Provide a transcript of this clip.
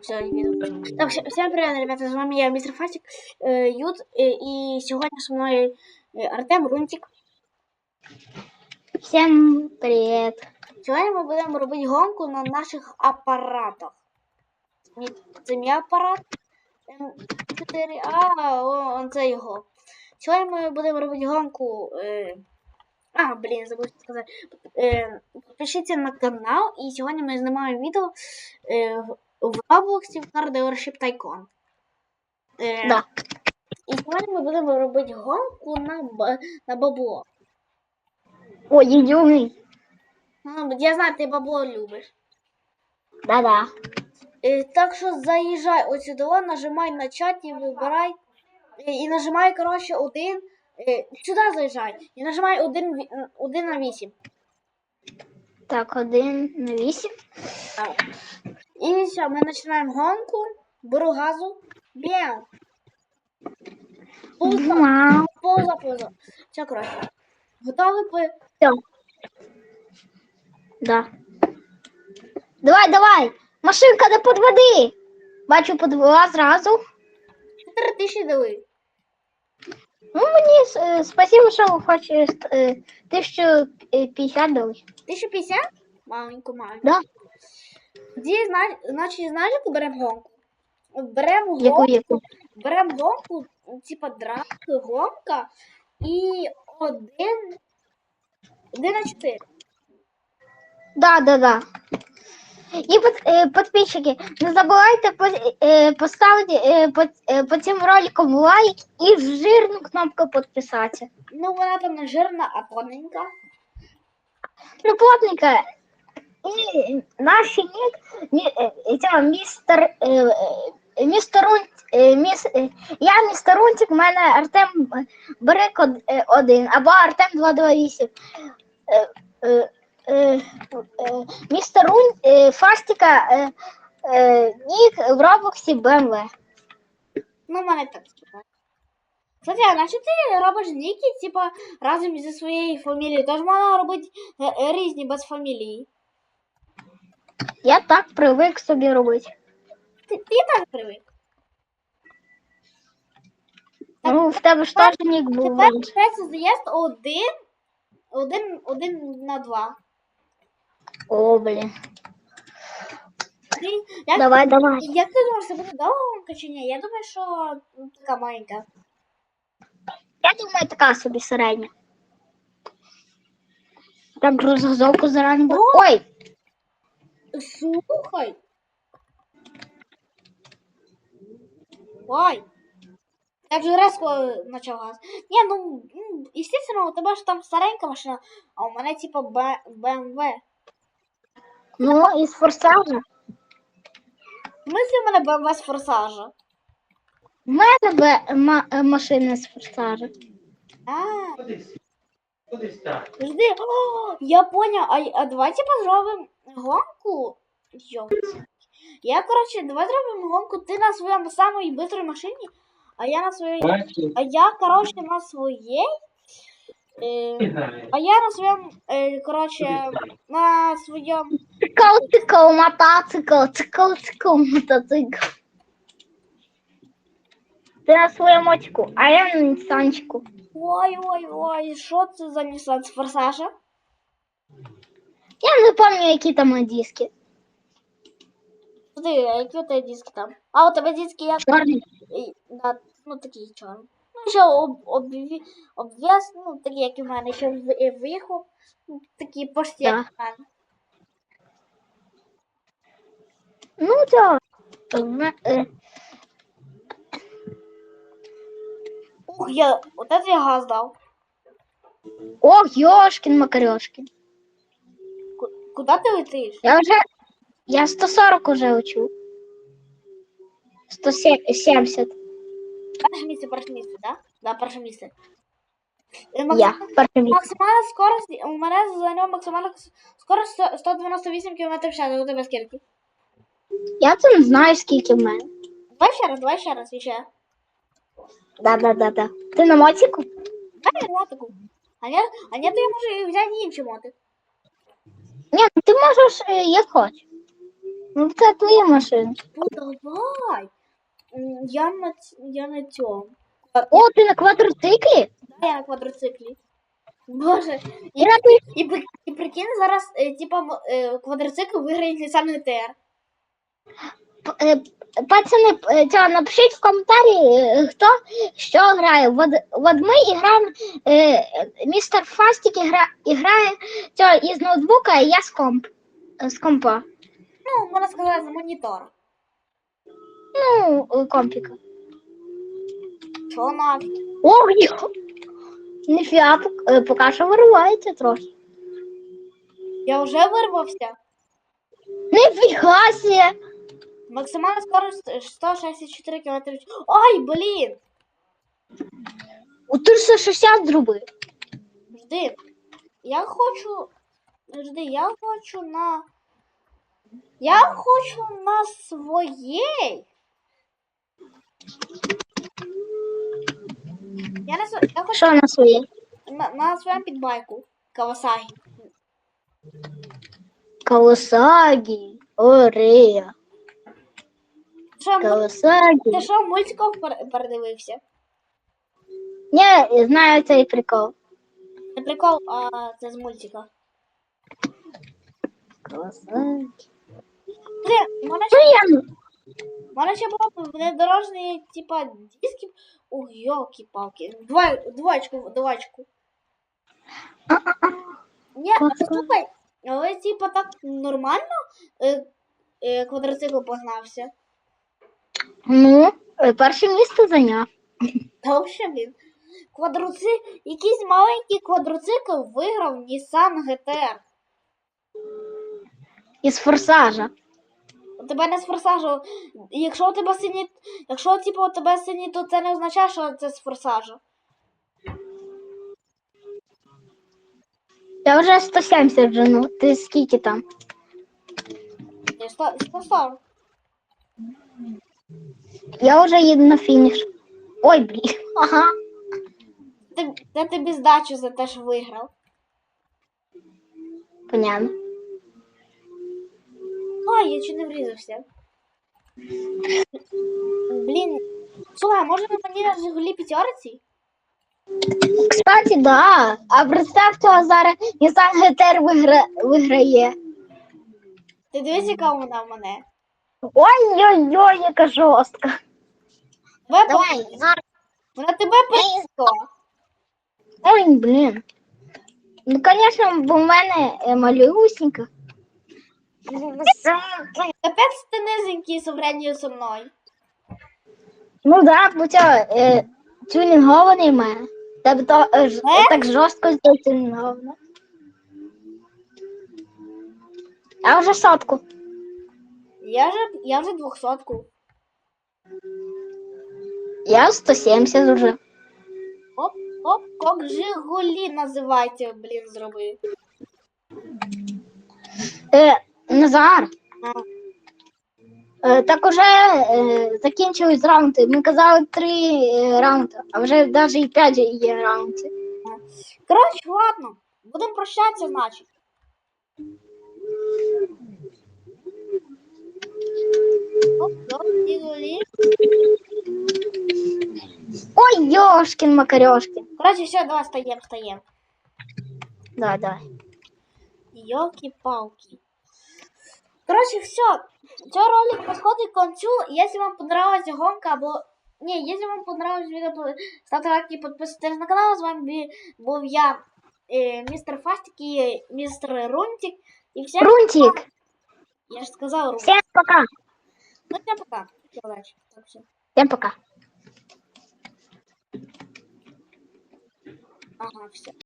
Все, не видно. Так, вс- всем привет, ребята, с вами я, мистер Фастик, э, Ют, э, и сегодня со мной э, Артем Рунтик. Всем привет. Сьогодні ми будемо робити гонку на наших апаратах. Мій- Це мій апарат М4, а о, це його. Сьогодні ми будемо робити гонку. Е... А, блін, забув сказати. Е... Підпишіться на канал, і сьогодні ми знімаємо відео е... в- Роблоксі в Car Dealership Tycoon. Е... Да. І сьогодні ми будемо робити гонку на, б... на бабло. Ой, юный. Ну, я знаю, ти бабло любиш. Да-да. Е, Так що заїжджай ось сюди, нажимай на чаті, вибирай. е, І нажимай, коротше, один. е, Сюди заїжджай. І нажимай один, ві- один на вісім. Так, один на вісім. Так. І все, ми починаємо гонку. Беру газу. Бєм. Пузо, Вау. пузо, пузо. Все, коротше. Готові по Все. Да. Давай, давай. Машинка не под води. Бачу, подвела зразу. 4 тисячі дали. Ну, мені е, спасибо, що хоч е, е, 1050 дали. 1050? Маленьку, маленьку. Да. Зна- значить, знаєш, яку беремо гонку? Беремо гонку. яку? Беремо гонку, типа драки, гонка і один. Один на чотири. Да, да, да. І под, е, підписчики, не забувайте по- е, поставити е, під цим роликом лайк і жирну кнопку підписатися. Ну, вона там не жирна, а тоненька. Ну, плотненько. І наш нік, містер, містер Рунт, міс, я містер Рунтик, у мене Артем Брик од- е, один, або Артем 228. Е, е, е, е, містер Рун, е, Фастика, е, нік в Роблоксі БМВ. Ну, в мене так типа. Кстати, а наче ти робиш ніки, типа, разом зі своєю фамілією. Тож можна робити різні без фамілії. Я так привик собі робити. Ти, ти так привик. Ну, в тебе ж теж нік був. Тепер починається заїзд один, один, один на два. О, блін. Ти, як, Давай, давай. як ти думаєш, це буде довга гонка чи ні? Я думаю, що ну, така маленька. Я думаю, така собі середня. Так розгазовку зарані буде. Ой! Слухай. Ой. Я вже резко почав газ. Ні, ну, естественно, у тебе ж там старенька машина, а у мене типа БМВ. Ну, із форсажа. В смысле у мене БМВ з форсажа? В мене бе, ма, е, машина з форсажа. А, Кудись. Кудись так. жди. О, я понял. А, а давай типа зробимо гонку. Йо. Я, короче, давай зробимо гонку. Ти на своєму самій бистрій машині, а я на своїй. А я, короче, на своїй. Е, не знаю. а я на своєму, е, короче, на своєму. Цикл, цикл, мотоцикл, цикл, цикл, мотоцикл. Ти на своєму мотику, а я на Нісанчику. Ой, ой, ой, що це за Nissan з форсажа? Я не пам'ятаю, які там диски. Смотри, а які у тебе диски там? А у тебе диски як? Чорні. І, да, ну такі чорні. Ну, ще об, обві, ну такі, як і в мене, ще в, і виїхав. Ну, такі почти як в мене. Ну, так. Е, Ух, я, от это я газ дав. Ох, Йошкін Макарьошкін. Ку- Куди ти летиш? Я вже. Я 140 уже учу. 170. Перше місце, перше місце, да? Да, перше місце. Е, Я. Перше місце. Максимальна скорость, у мене за нього максимальна скорость сто- 198 км в час, у тебе скільки? Я це не знаю, скільки в мене. Давай ще раз, давай ще раз, і ще. Да, да, да, да. Ти на мотику? Дай мотику. А ні, а ні, то я можу і взяти інший мотик. Ні, ну ти можеш е, як хочеш. Ну це твоя машина. Ну давай. Я на, я на цьому. О, ти на квадроциклі? Да, я на квадроциклі. Боже. І, ти- і, і прикинь, зараз, е, типа, е, квадроцикл виграє Nissan GTR. П- е, Пацани, е, напишіть в коментарі, хто що грає. От, от ми граємо, е, містер Фастік гра, і грає цього із ноутбука, а я з комп. З компа. Ну, можна сказати, з монітора. Ну, е, компіка. Що нафіг? Ох, йо. Ніфіга, е, поки що виривається трохи. Я вже вирвався. Ніфіга сі. Максимальна скорость 164 км. Ай, блін! У 360 зроби. Жди. Я хочу. Жди, я хочу на. Я хочу на своєй. Я, на, св- я хочу Що на своє? на, на своєму підбайку. Кавасагі. Кавасагі. Орея. Що, Кавасагі. ти що, мультиков пер- передивився? Ні, знаю цей прикол. Не прикол, а це з мультика. Кавасагі. Блін, мене Ну, я... У мене ще було внедорожні, типа, диски. Ух, йолки-палки. Два, двоечку, двоечку. Ні, а але типа так нормально е, е, квадроцикл погнався. Ну, е, перше місце зайняв. Та взагалі, блін. Квадроцикл, якийсь маленький квадроцикл виграв Nissan GTR. Із форсажа. У тебе не з форсажу. Якщо у тебе сині, якщо типу, у тебе сині, то це не означає, що це з форсажу. Я вже 170 жену. Ти скільки там? Я ста- 140. Я вже їду на фініш. Ой, блін. Ага. Ти, я тобі здачу за те, що виграв. Понятно. Ой, я чи не врізався. Блін. Слухай, а може мені на Жигулі п'ятерці? Кстати, да. А представ, хто зараз Nissan GTR вигра... виграє. Ти дивись, яка вона в мене. Ой-ой-ой, яка жорстка. Тебе Давай, по- зараз. Вона тебе пискала. Ой, блін. Ну, звісно, бо в мене е, малюсенька. Капець ти низенький сравнению со мною. Ну да, бо це е, тюнінгований мене. Тебе то е, ж- Е? так жорстко тюнінговано. Я вже сотку. Я вже, я вже двохсотку. Я 170 вже. Оп, оп, як Жигулі називається, блін, зробив. Е, Назар, А, е, так уже е, закінчились раунди. Ми казали три е, раунди, а вже навіть і п'ять є раундів. Коротше, ладно. Будемо прощатися, значить. Оп, оп, Жигулі. Ой, Йошкін Макарьошкін. Коротше, все, давай встаємо, встаємо. Да, давай. Елки-палки. Короче, все. Цей ролик подходит к концу. Если вам понравилась гонка, або... Не, если вам понравилось видео, то ставьте лайки и подписывайтесь на канал. С вами бі- був я, э, мистер Фастик и мистер Рунтик. И всем... Рунтик, Я же сказал Рунтик. всем пока. Ну, всем пока. Всем удачи. Так, всё. Всем пока. Ага, все.